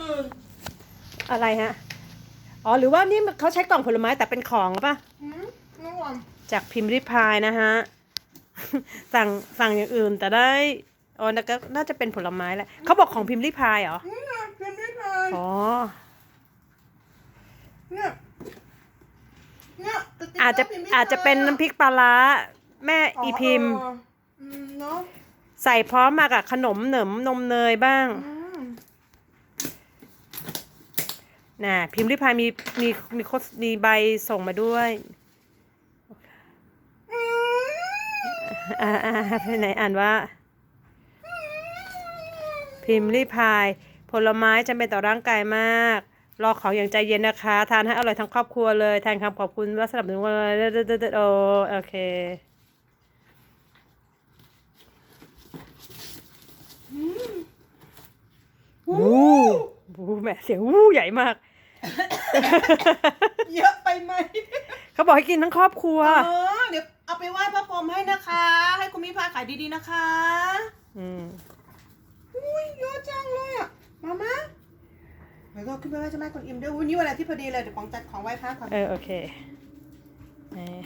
อื่นอะไรฮะ อ๋อ หรือว่านี่เขาใช้กล่องผลไม้แต่เป็นของหรือปะหืมนี่ก่อนจากพิมพ์ริพายนะฮะ สั่งสั่งอย่างอื่นแต่ได้ อ๋อน่าก็น่าจะเป็นผลไม้แหละเขาบอกของพิมพ์ริพายเหรอนี่ไงพิมพ์ได้เลยอ๋อ เนี่ยเนี่ยสติ๊กเกร์อาจจะพิมพ์ได้อาจจะเป็นน้ำพริกปลาร้าแม่อีพิมพ์เอออืมเนาะใส่พร้อมมากับขนมเหนิมนมเนยบ้าง อืม น่ะพิมพ์ริพายมีมีมีโคสมีใบส่งมาด้วยอ่าอ่าไหนอ่านว่า พิมพ์ริพาย ผลไม้จำเป็นต่อร่างกายมาก รอของอย่างใจเย็นนะคะ ทานให้อร่อยทั้งครอบครัวเลยแทนคำขอบคุณว่าสนับสนุนเลยเดโอโอเควู้ วู้แหม่เสียงวู้ใหญ่มาก เยอะไปไหมเขาบอกให้กินทั้งครอบครัว เออเดี๋ยวเอาไปไหว้พระพรหมให้นะคะ ให้คุณมิพาขายดีๆนะคะอืมอุ้ยเยอะจังเลยอะมามาเดี๋ยวก็ขึ้นไปไหว้เจ้าแม่กวนอิมด้วยวันนี้วันอาทิตย์พอดีเลยเดี๋ยวของจัดของไหว้พระก่อน เออโอเคเออ